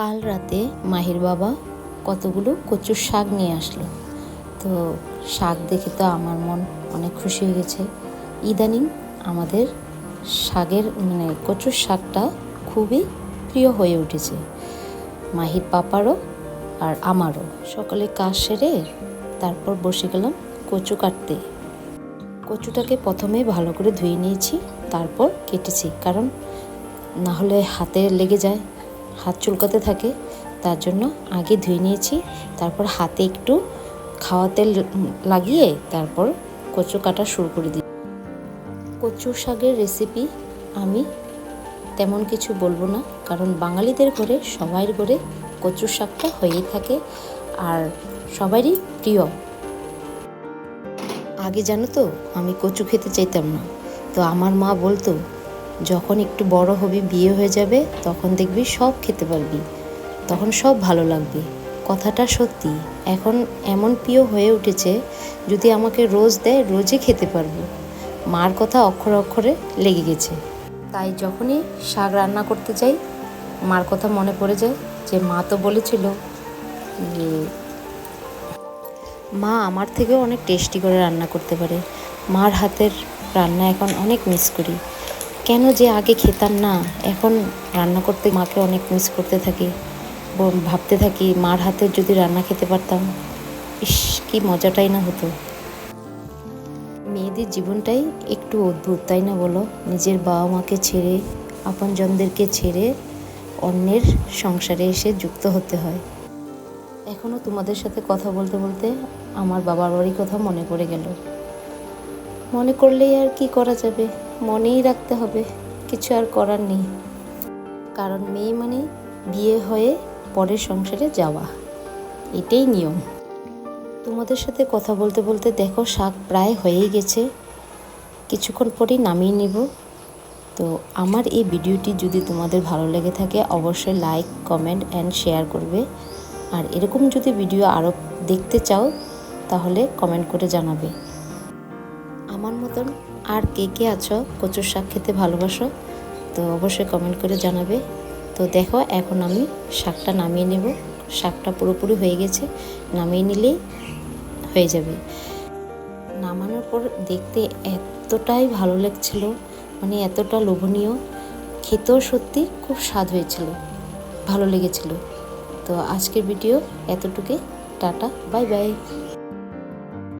কাল রাতে মাহির বাবা কতগুলো কচুর শাক নিয়ে আসলো। তো শাক দেখে তো আমার মন অনেক খুশি হয়ে গেছে। ইদানিং আমাদের শাকের মানে কচুর শাকটা খুবই প্রিয় হয়ে উঠেছে। মাহির পাপারও আর আমারও। সকালে কাজ সেরে তারপর বসে গেলাম কচু কাটতে। কচুটাকে প্রথমে ভালো করে ধুয়ে নিয়েছি, তারপর কেটেছি, কারণ না হলে হাতে লেগে যায়। হাত চুলকাতে থাকে, তার জন্য আগে ধুয়ে নিয়েছি, তারপর হাতে একটু খাওয়া তেল লাগিয়ে তারপর কচু কাটা শুরু করে দিই। কচু শাকের রেসিপি আমি তেমন কিছু বলব না, কারণ বাঙালিদের ঘরে সবাই ঘরে কচু শাকটা হয়েই থাকে, আর সবারই প্রিয়। আগে জানো তো, আমি কচু খেতে চাইতাম না। তো আমার মা বলতো যখন একটু বড় হবি, বিয়ে হয়ে যাবে, তখন দেখবি সব খেতে পারবি। তখন সব ভালো লাগবে। কথাটা সত্যি। এখন এমন প্রিয় হয়ে উঠেছে, যদি আমাকে রোজ দেয়, রোজই খেতে পারব। মার কথা অক্ষরে অক্ষরে লেগে গেছে। তাই যখনই শাক রান্না করতে যাই, মার কথা মনে পড়ে যায় যে, মা তো বলেছিল যে মা আমার থেকেও অনেক টেস্টি করে রান্না করতে পারে। মার হাতের রান্না এখন অনেক মিস করি। কেন যে আগে খেতাম না? এখন রান্না করতে মাকে অনেক মিস করতে থাকি। ভাবতে থাকি মার হাতের যদি রান্না খেতে পারতাম। ইস, কি মজাটাই না হতো। মেয়েদের জীবনটাই একটু অদ্ভুত, তাই না বলো? নিজের বাবা মাকে ছেড়ে, আপনজনদেরকে ছেড়ে অন্যের সংসারে এসে যুক্ত হতে হয়। এখনও তোমাদের সাথে কথা বলতে বলতে আমার বাবার বাড়ির কথা মনে পড়ে গেল। মনে করলেই আর কি করা যাবে? মনেই রাখতে হবে, কিছু আর করার নেই। কারণ মেয়ে মানে বিয়ে হয়ে পরের সংসারে যাওয়া। এটাই নিয়ম। তোমাদের সাথে কথা বলতে বলতে দেখো শাক প্রায় হয়েই গেছে। কিছুক্ষণ পরেই নামিয়ে নিব। তো আমার এই ভিডিওটি যদি তোমাদের ভালো লেগে থাকে, অবশ্যই লাইক কমেন্ট অ্যান্ড শেয়ার করবে। আর এরকম যদি ভিডিও আরও দেখতে চাও, তাহলে কমেন্ট করে জানাবে। আমার মতন আর কে কে আছো? কচুর শাক খেতে ভালোবাসো? তো অবশ্যই কমেন্ট করে জানাবে। তো দেখো, এখন আমি শাকটা নামিয়ে নেব। শাকটা পুরোপুরি হয়ে গেছে। নামিয়ে নিলেই হয়ে যাবে। নামানোর পর দেখতে এতটাই ভালো লাগছিল মানে এতটা লোভনীয়। খেতেও সত্যি খুব স্বাদ হয়েছিল, ভালো লেগেছিল। তো আজকের ভিডিও এতটুকুই। Tata bye bye